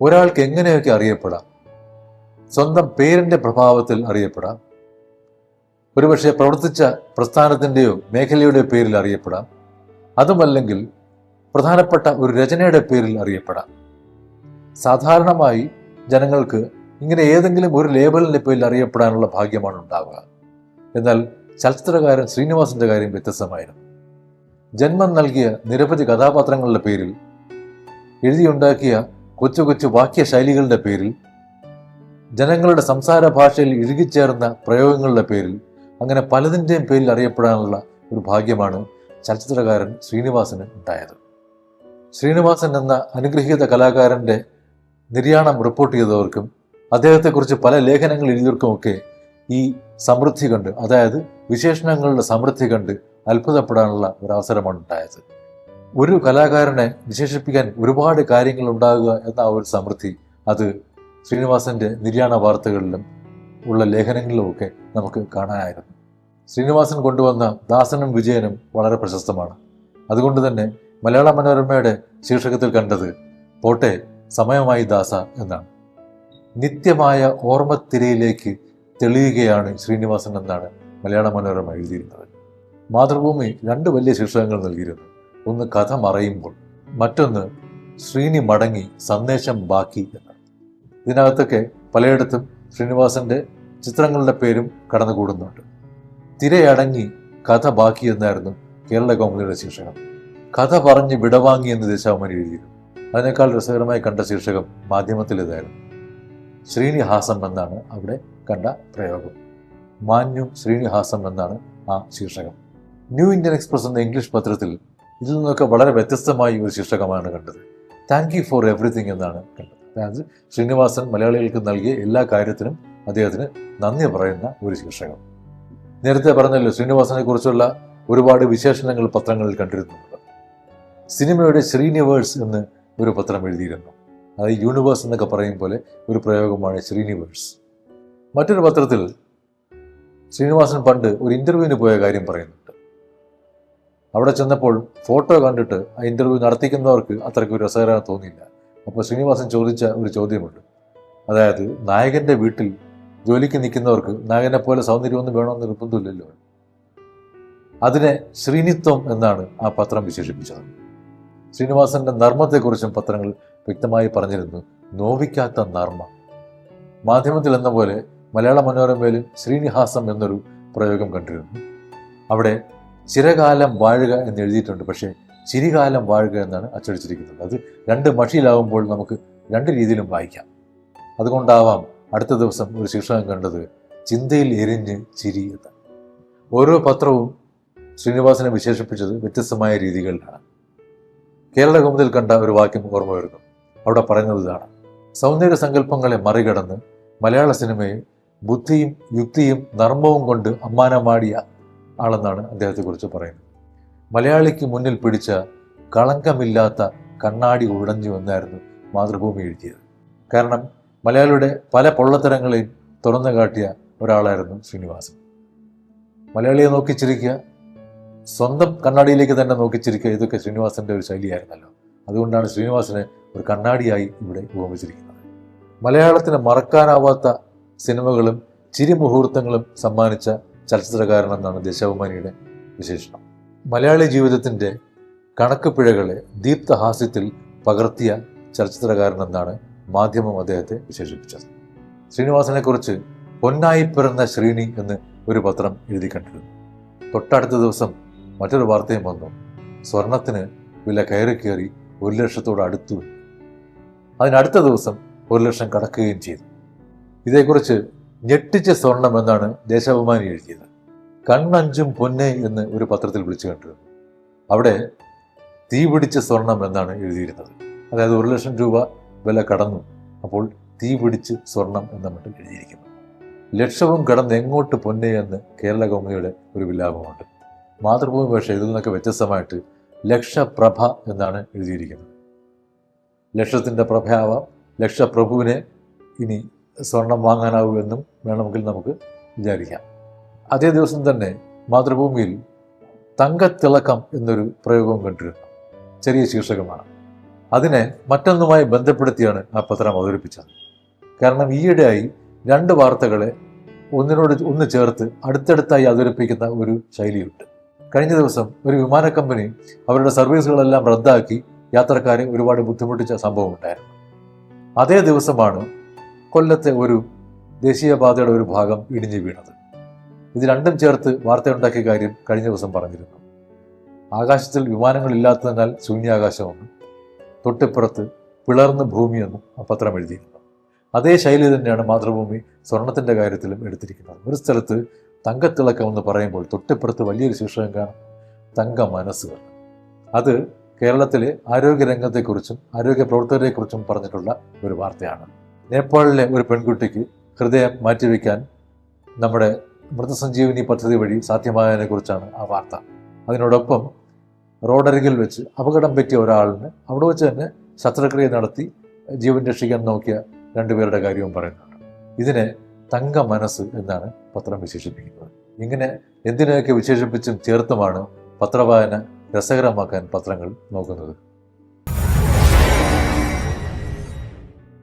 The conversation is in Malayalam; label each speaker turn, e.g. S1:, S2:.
S1: ഒരാൾക്ക് എങ്ങനെയൊക്കെ അറിയപ്പെടാം? സ്വന്തം പേരിന്റെ പ്രഭാവത്തിൽ അറിയപ്പെടാം. ഒരുപക്ഷെ പ്രവർത്തിച്ച പ്രസ്ഥാനത്തിന്റെയോ മേഖലയുടെയോ പേരിൽ അറിയപ്പെടാം. അതുമല്ലെങ്കിൽ പ്രധാനപ്പെട്ട ഒരു രചനയുടെ പേരിൽ അറിയപ്പെടാം. സാധാരണമായി ജനങ്ങൾക്ക് ഇങ്ങനെ ഏതെങ്കിലും ഒരു ലേബലിന്റെ പേരിൽ അറിയപ്പെടാനുള്ള ഭാഗ്യമാണ് ഉണ്ടാവുക. എന്നാൽ ചലച്ചിത്രകാരൻ ശ്രീനിവാസിന്റെ കാര്യം വ്യത്യസ്തമായിരുന്നു. ജന്മം നൽകിയ നിരവധി കഥാപാത്രങ്ങളുടെ പേരിൽ എഴുതിയുണ്ടാക്കിയ കൊച്ചു കൊച്ചു വാക്യ ശൈലികളുടെ പേരിൽ ജനങ്ങളുടെ സംസാര ഭാഷയിൽ ഇഴുകിച്ചേർന്ന പ്രയോഗങ്ങളുടെ പേരിൽ അങ്ങനെ പലതിന്റെയും പേരിൽ അറിയപ്പെടാനുള്ള ഒരു ഭാഗ്യമാണ് ചലച്ചിത്രകാരൻ ശ്രീനിവാസന് ഉണ്ടായത്. ശ്രീനിവാസൻ എന്ന അനുഗ്രഹീത കലാകാരന്റെ നിര്യാണം റിപ്പോർട്ട് ചെയ്തവർക്കും അദ്ദേഹത്തെക്കുറിച്ച് പല ലേഖനങ്ങൾ എഴുതിയവർക്കുമൊക്കെ ഈ സമൃദ്ധി കണ്ട് അതായത് വിശേഷണങ്ങളുടെ സമൃദ്ധി കണ്ട് അത്ഭുതപ്പെടാനുള്ള ഒരു അവസരമാണ് ഉണ്ടായത് ഒരു കലാകാരനെ വിശേഷിപ്പിക്കാൻ ഒരുപാട് കാര്യങ്ങൾ ഉണ്ടാകുക എന്ന ആ ഒരു സമൃദ്ധി അത് ശ്രീനിവാസന്റെ നിര്യാണ വാർത്തകളിലും ഉള്ള ലേഖനങ്ങളിലുമൊക്കെ നമുക്ക് കാണാനായിരുന്നു. ശ്രീനിവാസൻ കൊണ്ടുവന്ന ദാസനും വിജയനും വളരെ പ്രശസ്തമാണ്. അതുകൊണ്ട് തന്നെ മലയാള മനോരമയുടെ ശീർഷകത്തിൽ കണ്ടത് പോട്ടെ സമയമായി ദാസ എന്നാണ്. നിത്യമായ ഓർമ്മത്തിരയിലേക്ക് തെളിയുകയാണ് ശ്രീനിവാസൻ എന്നാണ് മലയാള മനോരമ എഴുതിയിരുന്നത് മാതൃഭൂമി രണ്ട് വലിയ ശീർഷകങ്ങൾ നൽകിയിരുന്നു. ഒന്ന് കഥ മറയുമ്പോൾ മറ്റൊന്ന് ശ്രീനി മടങ്ങി സന്ദേശം ബാക്കി എന്ന്. ഇതിനകത്തൊക്കെ പലയിടത്തും ശ്രീനിവാസന്റെ ചിത്രങ്ങളുടെ പേരും കടന്നുകൂടുന്നുണ്ട്. തിരയടങ്ങി കഥ ബാക്കി എന്നായിരുന്നു കേരള കൗമുദിയുടെ ശീർഷകം. കഥ പറഞ്ഞ് വിടവാങ്ങി എന്ന് ദേശാഭിമാനി എഴുതിയിരുന്നു. അതിനേക്കാൾ രസകരമായി കണ്ട ശീർഷകം മാധ്യമത്തിലേതായിരുന്നു. ശ്രീനിഹാസം എന്നാണ് അവിടെ കണ്ട പ്രയോഗം. മാന്യു ശ്രീനിവാസം എന്നാണ് ആ ശീർഷകം. ന്യൂ ഇന്ത്യൻ എക്സ്പ്രസ് എന്ന ഇംഗ്ലീഷ് പത്രത്തിൽ ഇതിൽ നിന്നൊക്കെ വളരെ വ്യത്യസ്തമായി ഒരു ശീർഷകമാണ് കണ്ടത്. താങ്ക് യു ഫോർ എവറിത്തിങ് എന്നാണ് കണ്ടത്. അതായത് ശ്രീനിവാസൻ മലയാളികൾക്ക് നൽകിയ എല്ലാ കാര്യത്തിനും അദ്ദേഹത്തിന് നന്ദി പറയുന്ന ഒരു ശീർഷകം. നേരത്തെ പറഞ്ഞല്ലോ ശ്രീനിവാസനെ കുറിച്ചുള്ള ഒരുപാട് വിശേഷണങ്ങൾ പത്രങ്ങളിൽ കണ്ടിരുന്നുണ്ട്. സിനിമയുടെ ശ്രീനിവേഴ്സ് എന്ന് ഒരു പത്രം എഴുതിയിരുന്നു. അത് യൂണിവേഴ്സ് എന്നൊക്കെ പറയും പോലെ ഒരു പ്രയോഗമാണ് ശ്രീനിവേഴ്സ്. മറ്റൊരു പത്രത്തിൽ ശ്രീനിവാസൻ പണ്ട് ഒരു ഇന്റർവ്യൂവിന് പോയ കാര്യം പറയുന്നുണ്ട്. അവിടെ ചെന്നപ്പോൾ ഫോട്ടോ കണ്ടിട്ട് ആ ഇന്റർവ്യൂ നടത്തിക്കുന്നവർക്ക് അത്രയ്ക്ക് ഒരു രസകരം തോന്നിയില്ല. അപ്പോൾ ശ്രീനിവാസൻ ചോദിച്ച ഒരു ചോദ്യമുണ്ട്. അതായത് നായകന്റെ വീട്ടിൽ ജോലിക്ക് നിൽക്കുന്നവർക്ക് നായകനെ പോലെ സൗന്ദര്യമൊന്നും വേണമെന്ന് നിർബന്ധമില്ലല്ലോ. അതിനെ ശ്രീനിത്വം എന്നാണ് ആ പത്രം വിശേഷിപ്പിച്ചത്. ശ്രീനിവാസന്റെ നർമ്മത്തെക്കുറിച്ചും പത്രങ്ങൾ വ്യക്തമായി പറഞ്ഞിരുന്നു. നോവിക്കാത്ത നർമ്മ. മാധ്യമത്തിൽ എന്ന പോലെ മലയാള മനോരമയിലും ശ്രീനിഹാസം എന്നൊരു പ്രയോഗം കണ്ടിരുന്നു. അവിടെ ചിരകാലം വാഴുക എന്ന് എഴുതിയിട്ടുണ്ട്. പക്ഷേ ചിരികാലം വാഴുക എന്നാണ് അച്ചടിച്ചിരിക്കുന്നത്. അത് രണ്ട് മഷിയിലാവുമ്പോൾ നമുക്ക് രണ്ട് രീതിയിലും വായിക്കാം. അതുകൊണ്ടാവാം അടുത്ത ദിവസം ഒരു ശീർഷകം കണ്ടത് ചിന്തയിൽ എരിഞ്ഞ് ചിരി എന്ന്. ഓരോ പത്രവും ശ്രീനിവാസനെ വിശേഷിപ്പിച്ചത് വ്യത്യസ്തമായ രീതികളിലാണ്. കേരള കൗമുദിൽ കണ്ട ഒരു വാക്യം ഓർമ്മ വരുന്നു. അവിടെ പറയുന്നത് ഇതാണ്. സൗന്ദര്യ സങ്കല്പങ്ങളെ മറികടന്ന് മലയാള സിനിമയെ ബുദ്ധിയും യുക്തിയും നർമ്മവും കൊണ്ട് അമ്മാനമാടിയ ആളെന്നാണ് അദ്ദേഹത്തെക്കുറിച്ച് പറയുന്നത്. മലയാളിക്ക് മുന്നിൽ പിടിച്ച കളങ്കമില്ലാത്ത കണ്ണാടി ഉടഞ്ഞു എന്നായിരുന്നു മാതൃഭൂമി എഴുതിയത്. കാരണം മലയാളിയുടെ പല പൊള്ളത്തരങ്ങളെയും തുറന്നു കാട്ടിയ ഒരാളായിരുന്നു ശ്രീനിവാസൻ. മലയാളിയെ നോക്കിച്ചിരിക്കുക സ്വന്തം കണ്ണാടിയിലേക്ക് തന്നെ നോക്കിച്ചിരിക്കുക ഇതൊക്കെ ശ്രീനിവാസന്റെ ഒരു ശൈലിയായിരുന്നല്ലോ. അതുകൊണ്ടാണ് ശ്രീനിവാസനെ ഒരു കണ്ണാടിയായി ഇവിടെ ഉപമിച്ചിരിക്കുന്നത്. മലയാളത്തിന് മറക്കാനാവാത്ത സിനിമകളും ചിരിമുഹൂർത്തങ്ങളും സമ്മാനിച്ച ചലച്ചിത്രകാരനെന്നാണ് ദേശാഭിമാനിയുടെ വിശേഷണം. മലയാളി ജീവിതത്തിന്റെ കണക്ക് പിഴകളെ ദീപ്തഹാസ്യത്തിൽ പകർത്തിയ ചലച്ചിത്രകാരനെന്നാണ് മാധ്യമം അദ്ദേഹത്തെ വിശേഷിപ്പിച്ചത്. ശ്രീനിവാസനെക്കുറിച്ച് പൊന്നായി പിറന്ന ശ്രീനി എന്ന് ഒരു പത്രം എഴുതി കണ്ടിരുന്നു. തൊട്ടടുത്ത ദിവസം മറ്റൊരു വാർത്തയും വന്നു. സ്വർണത്തിന് വില കയറി കയറി ഒരു ലക്ഷത്തോട് അടുത്തു. അതിനടുത്ത ദിവസം ഒരു ലക്ഷം കടക്കുകയും ചെയ്തു. ഇതേക്കുറിച്ച് ഞെട്ടിച്ച സ്വർണം എന്നാണ് ദേശാഭിമാനി എഴുതിയത്. കണ്ണഞ്ചും പൊന്നെ എന്ന് ഒരു പത്രത്തിൽ വിളിച്ചു കണ്ടിരുന്നു അവിടെ തീ പിടിച്ച സ്വർണം എന്നാണ് എഴുതിയിരുന്നത്. അതായത് ഒരു ലക്ഷം രൂപ വില കടന്നു. അപ്പോൾ തീ പിടിച്ച് സ്വർണം എന്ന മട്ടിൽ എഴുതിയിരിക്കുന്നു. ലക്ഷവും കടന്ന് എങ്ങോട്ട് പൊന്നെ എന്ന് കേരള കൗമുദിയുടെ ഒരു വിലാപമുണ്ട്. മാതൃഭൂമി പക്ഷേ ഇതിൽ നിന്നൊക്കെ വ്യത്യസ്തമായിട്ട് ലക്ഷപ്രഭ എന്നാണ് എഴുതിയിരിക്കുന്നത്. ലക്ഷത്തിന്റെ പ്രഭയാവാം. ലക്ഷപ്രഭുവിനെ ഇനി സ്വർണം വാങ്ങാനാവുമെന്നും വേണമെങ്കിൽ നമുക്ക് വിചാരിക്കാം. അതേ ദിവസം തന്നെ മാതൃഭൂമിയിൽ തങ്കത്തിളക്കം എന്നൊരു പ്രയോഗം കണ്ടിരുന്നു. ചെറിയ ശീർഷകമാണ്. അതിനെ മറ്റൊന്നുമായി ബന്ധപ്പെടുത്തിയാണ് ആ പത്രം അവതരിപ്പിച്ചത്. കാരണം ഈയിടെയായി രണ്ട് വാർത്തകളെ ഒന്നിനോട് ഒന്ന് ചേർത്ത് അടുത്തടുത്തായി അവതരിപ്പിക്കുന്ന ഒരു ശൈലിയുണ്ട്. കഴിഞ്ഞ ദിവസം ഒരു വിമാന കമ്പനി അവരുടെ സർവീസുകളെല്ലാം റദ്ദാക്കി യാത്രക്കാരെ ഒരുപാട് ബുദ്ധിമുട്ടിച്ച സംഭവം ഉണ്ടായിരുന്നു അതേ ദിവസമാണ് കൊല്ലത്തെ ഒരു ദേശീയപാതയുടെ ഒരു ഭാഗം ഇടിഞ്ഞു വീണത്. ഇത് രണ്ടും ചേർത്ത് വാർത്തയുണ്ടാക്കിയ കാര്യം കഴിഞ്ഞ ദിവസം പറഞ്ഞിരുന്നു. ആകാശത്തിൽ വിമാനങ്ങളില്ലാത്തതിനാൽ ശൂന്യാകാശമെന്നും തൊട്ടിപ്പുറത്ത് പിളർന്ന ഭൂമിയെന്നും ആ പത്രം എഴുതിയിരുന്നു. അതേ ശൈലി തന്നെയാണ് മാതൃഭൂമി സ്വർണത്തിന്റെ കാര്യത്തിലും എടുത്തിരിക്കുന്നത്. ഒരു സ്ഥലത്ത് തങ്കത്തിളക്കം എന്ന് പറയുമ്പോൾ തൊട്ടിപ്പുറത്ത് വലിയൊരു ശീർഷകം കാണും. തങ്ക മനസ്സുകൾ. അത് കേരളത്തിലെ ആരോഗ്യരംഗത്തെക്കുറിച്ചും ആരോഗ്യ പ്രവർത്തകരെക്കുറിച്ചും പറഞ്ഞിട്ടുള്ള ഒരു വാർത്തയാണ്. നേപ്പാളിലെ ഒരു പെൺകുട്ടിക്ക് ഹൃദയം മാറ്റിവെക്കാൻ നമ്മുടെ മൃതസഞ്ജീവനി പദ്ധതി വഴി സാധ്യമായതിനെക്കുറിച്ചാണ് ആ വാർത്ത. അതിനോടൊപ്പം റോഡരികിൽ വെച്ച് അപകടം പറ്റിയ ഒരാളിന് അവിടെ വെച്ച് തന്നെ ശസ്ത്രക്രിയ നടത്തി ജീവൻ രക്ഷിക്കാൻ നോക്കിയ രണ്ടുപേരുടെ കാര്യവും പറയുന്നുണ്ട്. ഇതിനെ തങ്ക മനസ്സ് എന്നാണ് പത്രം വിശേഷിപ്പിക്കുന്നത്. ഇങ്ങനെ എന്തിനെയൊക്കെ വിശേഷിപ്പിച്ചും ചേർത്തുമാണ് പത്രവായന രസകരമാക്കാൻ പത്രങ്ങൾ നോക്കുന്നത്?